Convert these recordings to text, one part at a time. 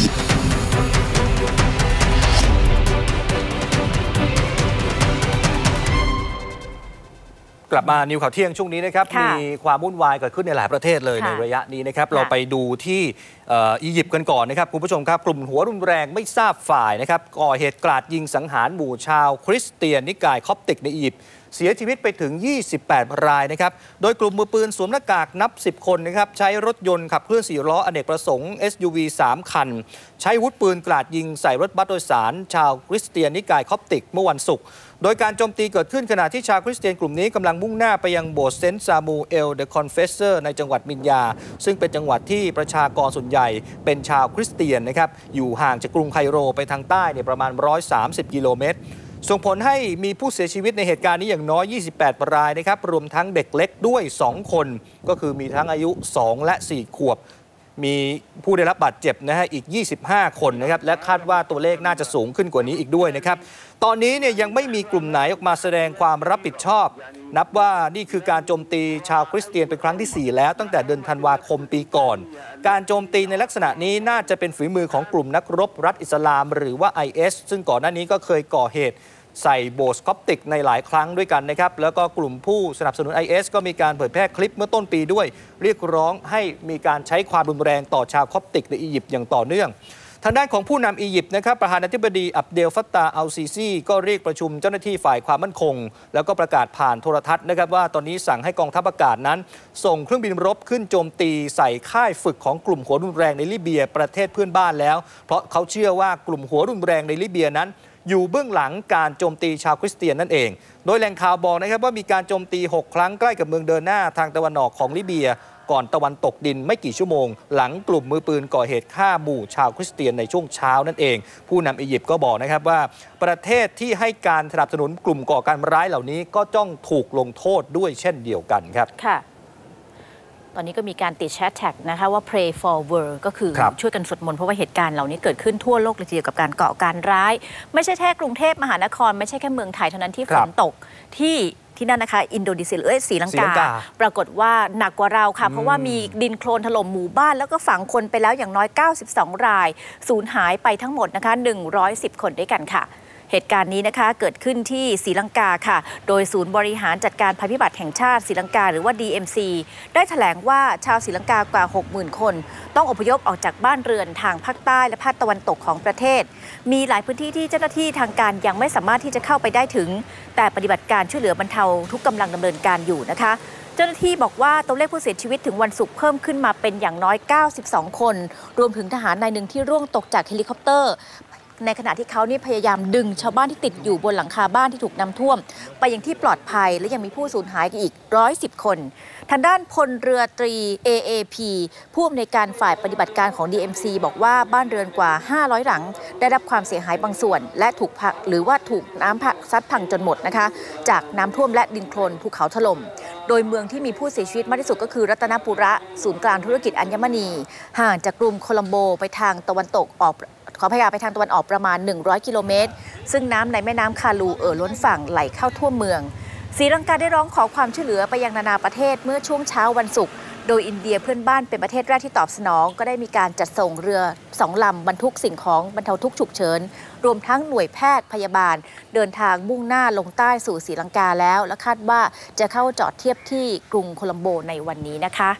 Yeah. กลับมานิวข่าวเที่ยงช่วงนี้นะครับค่ะมีความวุ่นวายเกิดขึ้นในหลายประเทศเลยค่ะในระยะนี้นะครับค่ะเราไปดูที่เอ่ออียิปต์กันก่อนนะครับคุณผู้ชมครับกลุ่มหัวรุนแรงไม่ทราบฝ่ายนะครับก่อเหตุกราดยิงสังหารหมู่ชาว คริสเตียนนิกายคอปติกในอียิปต์เสียชีวิตไปถึง 28 รายนะครับ โดยกลุ่มมือปืนสวมหน้ากากนับ 10 คนนะครับ ใช้รถยนต์ขับเคลื่อน4ล้ออเนกประสงค์ SUV 3 คัน ใช้อาวุธปืนกราดยิงใส่รถบัสโดยสาร ชาวคริสเตียนนิกายคอปติกเมื่อวันศุกร์ โดยการโจมตีเกิดขึ้นขณะที่ชาวคริสเตียนกลุ่มนี้กำลังมุ่งหน้าไปยังโบสถ์เซนต์ซามูเอลเดอะคอนเฟสเซอร์ในจังหวัดมินยา ซึ่งเป็นจังหวัดที่ประชากรส่วนใหญ่เป็นชาวคริสเตียนนะครับอยู่ห่างจากกรุงไคโรไปทางใต้เนี่ยประมาณ 130 กิโลเมตรส่งผลให้มีผู้เสียชีวิตในเหตุการณ์นี้อย่างน้อย 28 รายนะครับ รวมทั้งเด็กเล็กด้วย 2 คน ก็คือมีทั้งอายุ 2 และ 4 ขวบ มีผู้ได้รับบาดเจ็บนะฮะอีก 25 คนนะครับและคาดว่าตัวเลขน่าจะสูงขึ้นกว่านี้อีกด้วยนะครับตอนนี้เนี่ยยังไม่มีกลุ่มไหนออกมาแสดงความรับผิดชอบ นับว่านี่คือการโจมตีชาวคริสเตียนเป็นครั้งที่ 4 แล้วตั้งแต่เดือนธันวาคมปีก่อน การโจมตีในลักษณะนี้น่าจะเป็นฝีมือของกลุ่มนักรบรัฐอิสลาม หรือว่า IS ซึ่งก่อนหน้านี้ก็เคยก่อเหตุ ใส่โบสถ์คอปติกในหลายครั้งด้วยกันนะครับ แล้วก็กลุ่มผู้สนับสนุน IS ก็มีการเผยแพร่คลิปเมื่อต้นปีด้วย เรียกร้องให้มีการใช้ความรุนแรงต่อชาวคอปติกในอียิปต์อย่างต่อเนื่องทางด้านของผู้นำอียิปต์นะครับประธานาธิบดีอับเดลฟัตตาอัลซีซีก็เรียกประชุมเจ้าหน้าที่ฝ่ายความมั่นคง แล้วก็ประกาศผ่านโทรทัศน์นะครับว่าตอนนี้สั่งให้กองทัพอากาศนั้น ส่งเครื่องบินรบขึ้นโจมตีใส่ค่ายฝึกของกลุ่มหัวรุนแรงในลิเบียประเทศเพื่อนบ้านแล้ว เพราะเขาเชื่อว่ากลุ่มหัวรุนแรงในลิเบียนั้น อยู่เบื้องหลังการโจมตีชาวคริสเตียนนั่นเอง โดยแหล่งข่าวบอกนะครับว่ามีการโจมตี 6 ครั้งใกล้กับเมืองเดินหน้าทางตะวันออกของลิเบีย ก่อนตะวันตกดินไม่กี่ชั่วโมง หลังกลุ่มมือปืนก่อเหตุฆ่าหมู่ชาวคริสเตียนในช่วงเช้านั่นเอง ผู้นำอียิปต์ก็บอกนะครับว่า ประเทศที่ให้การสนับสนุนกลุ่มก่อการร้ายเหล่านี้ก็ต้องถูกลงโทษด้วยเช่นเดียวกันครับค่ะ อนนี้ก็มีการติดแชทแท็กนะคะว่า pray for world ก็คือครับช่วยกันสวดมนต์เพราะว่าเหตุการณ์เหล่านี้เกิดขึ้นทั่วโลกเลยทีเดียวกับการก่อการร้าย ไม่ใช่แค่กรุงเทพมหานคร ไม่ใช่แค่เมืองไทยเท่านั้นที่คฝรับนตกที่ที่นั่นนะคะ อินโดนีเซียหรือเอ้ยศรีลังศรีลังกา ปรากฏว่าหนักกว่าเราค่ะ เพราะว่ามีดินโคลนถล่มหมู่บ้าน แล้วก็ฝังคนไปแล้วอย่างน้อย 92 ราย สูญหายไปทั้งหมดนะคะ 110 คนด้วยกันค่ะ เหตุการณ์นี้นะคะเกิดขึ้นที่ศรีลังกาค่ะ โดยศูนย์บริหารจัดการภัยพิบัติแห่งชาติศรีลังกาหรือว่า DMC ได้แถลงว่าชาวศรีลังกากว่า 60,000 คน ต้องอพยพออกจากบ้านเรือนทางภาคใต้และภาคตะวันตกของประเทศ มีหลายพื้นที่ที่เจ้าหน้าที่ทางการยังไม่สามารถที่จะเข้าไปได้ถึง แต่ปฏิบัติการช่วยเหลือบรรเทาทุกกำลังดำเนินการอยู่นะคะเจ้าหน้าที่บอกว่าตัวเลขผู้เสียชีวิตถึงวันศุกร์เพิ่มขึ้นมาเป็นอย่างน้อย 92 คน รวมถึงทหารนายหนึ่งที่ร่วงตกจากเฮลิคอปเตอร์ ในขณะที่เขานี่พยายามดึงชาวบ้านที่ติดอยู่บนหลังคาบ้านที่ถูกน้ำท่วม ไปยังที่ปลอดภัยและยังมีผู้สูญหายอีกร้อยสิบคน ทางด้านพลเรือตรี AAP ผู้อำนวยการฝ่ายปฏิบัติการของ DMC บอกว่าบ้านเรือนกว่า 500 หลัง ได้รับความเสียหายบางส่วน และถูกพักหรือว่าถูกน้ำพักซัดพังจนหมดนะคะ จากน้ำท่วมและดินโคลนภูเขาถล่ม โดยเมืองที่มีผู้เสียชีวิตมากที่สุดก็คือรัตนปุระ ศูนย์กลางธุรกิจอัญมณี ห่างจากกรุงโคลัมโบไปทางตะวันตกออกขอพยาไปทางตะวันออกประมาณ 100 กิโลเมตร ซึ่งน้ำในแม่น้ำคาลูเอ่อล้นฝั่งไหลเข้าท่วมเมืองศรีลังกาได้ร้องขอความช่วยเหลือไปยังนานาประเทศเมื่อช่วงเช้าวันศุกร์ โดยอินเดียเพื่อนบ้านเป็นประเทศแรกที่ตอบสนอง ก็ได้มีการจัดส่งเรือสองลำบรรทุกสิ่งของบรรเทาทุกข์ฉุกเฉิน รวมทั้งหน่วยแพทย์พยาบาล เดินทางมุ่งหน้าลงใต้สู่ศรีลังกาแล้ว และคาดว่าจะเข้าจอดเทียบที่กรุงโคลัมโบในวันนี้นะคะ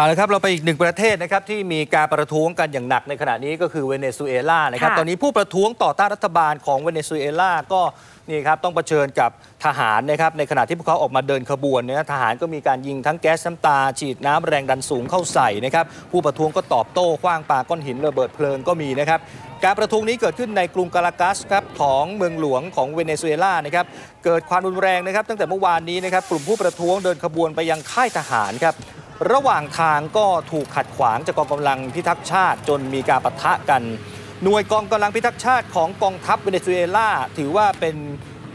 เอาละครับเราไปอีกหนึ่งประเทศนะครับที่มีการประท้วงกันอย่างหนักในขณะนี้ก็คือเวเนซุเอลานะครับค่ะ ตอนนี้ผู้ประท้วงต่อต้านรัฐบาลของเวเนซุเอลาก็นี่ครับต้องเผชิญกับทหารนะครับในขณะที่พวกเขาออกมาเดินขบวนเนี่ยทหารก็มีการยิงทั้งแก๊สน้ำตา ฉีดน้ำแรงดันสูงเข้าใส่นะครับผู้ประท้วงก็ตอบโต้คว้างปาก้อนหินระเบิดเพลิงก็มีนะครับการประท้วงนี้เกิดขึ้นในกรุงกาลากัสครับของเมืองหลวงของเวเนซุเอลานะครับเกิดความรุนแรงนะครับตั้งแต่เมื่อวานนี้นะครับกลุ่มผู้ประท้วงเดินขบวนไปยังค่ายทหารครับ ระหว่างทางก็ถูกขัดขวางจากกองกำลังพิทักษ์ชาติจนมีการปะทะกัน หน่วยกองกำลังพิทักษ์ชาติของกองทัพเวเนซุเอลาถือว่าเป็น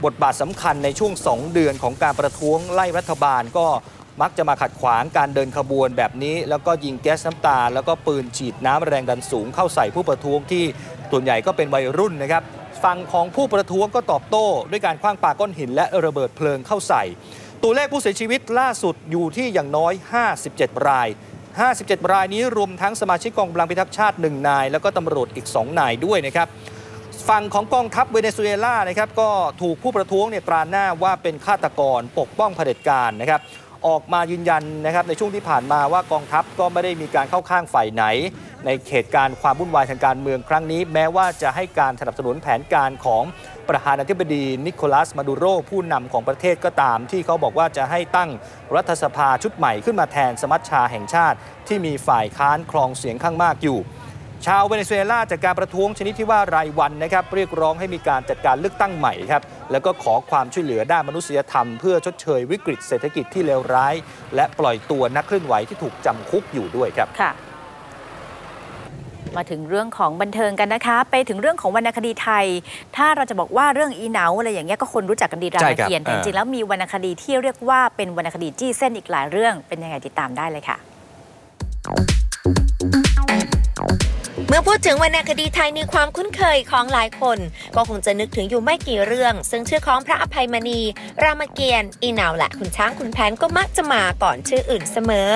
บทบาทสำคัญในช่วง 2 เดือนของการประท้วงไล่รัฐบาลก็มักจะมาขัดขวางการเดินขบวนแบบนี้ แล้วก็ยิงแก๊สน้ำตา แล้วก็ปืนฉีดน้ำแรงดันสูงเข้าใส่ผู้ประท้วงที่ส่วนใหญ่ก็เป็นวัยรุ่นนะครับฝั่งของผู้ประท้วงก็ตอบโต้ ด้วยการคว้างปาก้อนหินและระเบิดเพลิงเข้าใส่ ตัวเลขผู้เสียชีวิตล่าสุดอยู่ที่อย่างน้อย 57 ราย 57 รายนี้รวมทั้งสมาชิกกองกำลังพิทักษ์ชาติ 1 นาย แล้วก็ตำรวจอีก 2 นายด้วยนะครับฝั่งของกองทัพเวเนซุเอลานะครับก็ถูกผู้ประท้วงเนี่ยตราหน้าว่าเป็นฆาตกรปกป้องเผด็จการนะครับออกมายืนยันนะครับในช่วงที่ผ่านมาว่ากองทัพก็ไม่ได้มีการเข้าข้างฝ่ายไหน ในเหตุการณ์ความวุ่นวายทางการเมืองครั้งนี้ แม้ว่าจะให้การสนับสนุนแผนการของประธานาธิบดีนิโคลัสมาดูโรผู้นำของประเทศก็ตาม ที่เขาบอกว่าจะให้ตั้งรัฐสภาชุดใหม่ขึ้นมาแทนสมัชชาแห่งชาติ ที่มีฝ่ายค้านครองเสียงข้างมากอยู่ ชาวเวเนซุเอลาจากการประท้วงชนิดที่ว่ารายวันนะครับเรียกร้องให้มีการจัดการเลือกตั้งใหม่ครับแล้วก็ขอความช่วยเหลือด้านมนุษยธรรมเพื่อชดเชยวิกฤตเศรษฐกิจที่เลวร้าย และปล่อยตัวนักเคลื่อนไหวที่ถูกจำคุกอยู่ด้วยครับค่ะ มาถึงเรื่องของบันเทิงกันนะคะ ไปถึงเรื่องของวรรณคดีไทย ถ้าเราจะบอกว่าเรื่องอีเหนาอะไรอย่างเงี้ยก็คนรู้จักกันดีรามใช่ครับเกียรติแต่จริงๆแล้วมีวรรณคดีที่เรียกว่าเป็นวรรณคดีจี้เส้นอีกหลายเรื่องเป็นยังไงติดตามได้เลยค่ะ เมื่อพูดถึงวรรณคดีไทยในความคุ้นเคยของหลายคน ก็คงจะนึกถึงอยู่ไม่กี่เรื่อง ซึ่งชื่อของพระอภัยมณี รามเกียรติอีนาและคุณช้างคุณแผนก็มักจะมาก่อนชื่ออื่นเสมอ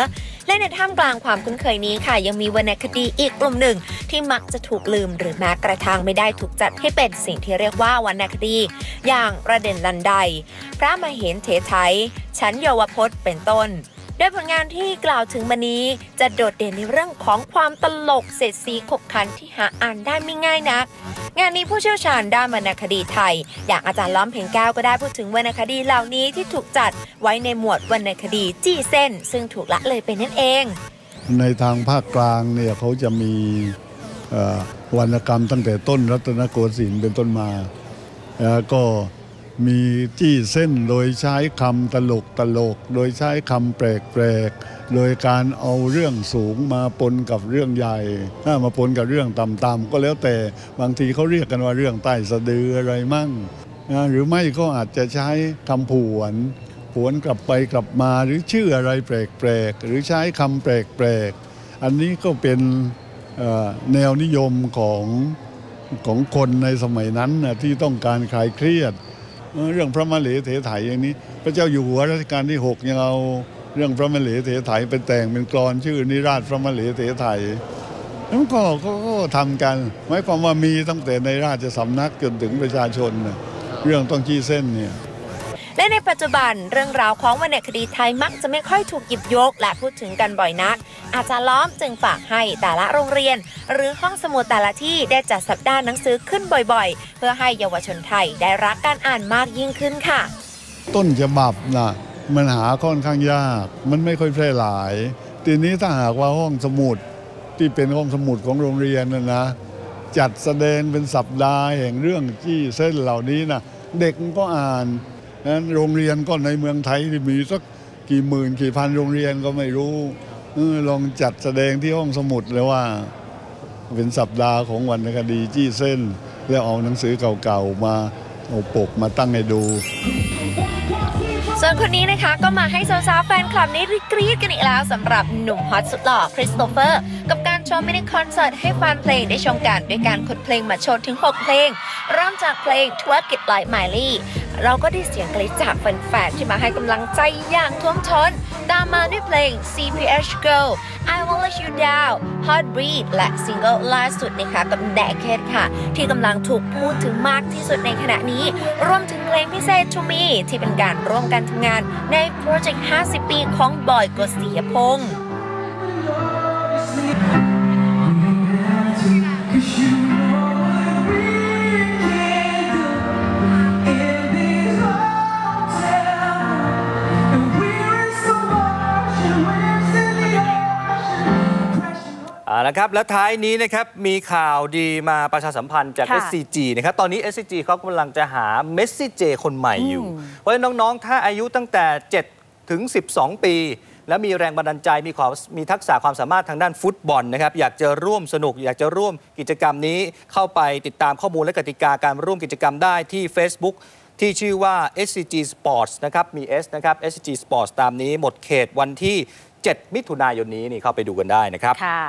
และในท่ามกลางความคุ้นเคยนี้ค่ะ ยังมีวรรณคดีอีกกลุ่มหนึ่ง ที่มักจะถูกลืมหรือแม้กระทั่งไม่ได้ถูกจัดให้เป็นสิ่งที่เรียกว่าวรรณคดี อย่างประเด็นลันได พระมเหนเถไทยชั้นเยาวพจน์เป็นต้น โดยผลงานที่กล่าวถึงมานี้จะโดดเด่นในเรื่องของความตลกเศษสีขบขันที่หาอ่านได้ไม่ง่ายนัก งานนี้ผู้เชี่ยวชาญด้านวรรณคดีไทย อย่างอาจารย์ล้อมเพ็งแก้วก็ได้พูดถึงวรรณคดีเหล่านี้ที่ถูกจัดไว้ในหมวดวรรณคดีจี้เส้น ซึ่งถูกละเลยไปนั่นเอง ในทางภาคกลางเนี่ยเขาจะมีวรรณกรรมตั้งแต่ต้นรัตนโกสินทร์เป็นต้นมาแล้วก็ มีจี้เส้นโดยใช้คำตลกตลก โดยใช้คำแปลกแปลกๆ โดยการเอาเรื่องสูงมาปนกับเรื่องใหญ่ ถ้ามาปนกับเรื่องต่ำๆก็แล้วแต่บางทีเขาเรียกกันว่าเรื่องใต้สะดืออะไรมั่งนะหรือไม่ก็อาจจะใช้คำผวนผวนกลับไปกลับมาหรือชื่ออะไรแปลกๆ หรือใช้คำแปลกๆ อันนี้ก็เป็นแนวนิยมของของคนในสมัยนั้นนะที่ต้องการคลายเครียด เรื่องพระมเหเถไถอย่างนี้ พระเจ้าอยู่หัวรัชกาลที่ 6 ยังเอาเรื่องพระมเหเถไถไปแต่งเป็นกรอนชื่อนิราชพระมเหเถไถแล้วก็ก็ก็ทำกันหมายความว่ามีตั้งแต่ในราชสำนักจนถึงประชาชนเรื่องต้องชี้เส้นเนี่ย และในปัจจุบันเรื่องราวของวรรณคดีไทยมักจะไม่ค่อยถูกหยิบยก และพูดถึงกันบ่อยนัก อาจารย์ล้อมจึงฝากให้แต่ละโรงเรียน หรือห้องสมุดแต่ละที่ได้จัดสัปดาห์หนังสือขึ้นบ่อยๆ เพื่อให้เยาวชนไทยได้รักการอ่านมากยิ่งขึ้นค่ะ ต้นฉบับนะมันหาค่อนข้างยาก มันไม่ค่อยแพร่หลาย ทีนี้ถ้าหากว่าห้องสมุดที่เป็นห้องสมุดของโรงเรียนนะนะจัดแสดงเป็นสัปดาห์แห่งเรื่องจี้เส้นเหล่านี้นะเด็กก็อ่าน นั้นโรงเรียนก็ในเมืองไทยที่มีสักกี่หมื่นกี่พันโรงเรียนก็ไม่รู้ลองจัดแสดงที่ห้องสมุดเลยว่า เป็นสัปดาห์ของวรรณคดีจี้เส้น แล้วเอาหนังสือเก่าๆมาเอาปกมาตั้งให้ดู ส่วนคนนี้นะคะก็มาให้สาวๆแฟนคลับนี้กรี๊ดกันอีกแล้วสำหรับหนุ่มฮอตสุดหล่อคริสโตเฟอร์ กับการโชว์มินิคอนเสิร์ตให้แฟนเพลงได้ชมกันด้วยการขนเพลงมาโชว์ถึง 6 เพลง เริ่มจากเพลง Twerk It Like Miley เราก็ได้เสียงกรี๊ดจากแฟนๆที่มาให้กำลังใจอย่างท่วมท้น ตามมาด้วยเพลง CPH Girl I Won't Let You Down Heartbeat และซิงเกิลล่าสุดนะคะกับ Naked ค่ะ ที่กำลังถูกพูดถึงมากที่สุดในขณะนี้ รวมถึงเพลงพิเศษ To Me ที่เป็นการร่วมกันทำงานในโปรเจกต์ 50 ปีของบอยกฤษยพงษ์ นะครับ และท้ายนี้นะครับ มีข่าวดีมาประชาสัมพันธ์จากค่ะ SCG นะครับ ตอนนี้ SCG เขากำลังจะหาเมสซี่เจคนใหม่อยู่อืมเพราะฉะนั้นน้อง ๆ ถ้าอายุตั้งแต่ 7 ถึง 12 ปี และมีแรงบันดาลใจมีความมีทักษะความสามารถทางด้านฟุตบอลนะครับ อยากจะร่วมสนุก อยากจะร่วมกิจกรรมนี้เข้าไปติดตามข้อมูลและกติกาการร่วมกิจกรรมได้ที่ Facebook ที่ชื่อว่า SCG Sports นะครับ มี S นะครับ SCG Sports ตามนี้หมดเขตวันที่ 7 มิถุนายนนี้นี่เข้าไปดูกันได้นะครับ ค่ะ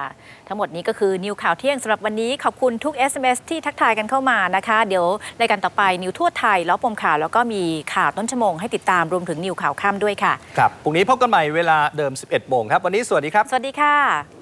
ทั้งหมดนี้ก็คือนิวข่าวเที่ยงสำหรับวันนี้ขอบคุณทุก SMS ที่ทักทายกันเข้ามานะคะ เดี๋ยวรายการต่อไปนิวทั่วไทยล้อปมข่าวแล้วก็มีข่าวต้นชั่วโมงให้ติดตามรวมถึงนิวข่าวค่ำด้วยค่ะ ครับ พรุ่งนี้พบกันใหม่เวลาเดิม 11โมงครับ วันนี้สวัสดีครับ สวัสดีค่ะ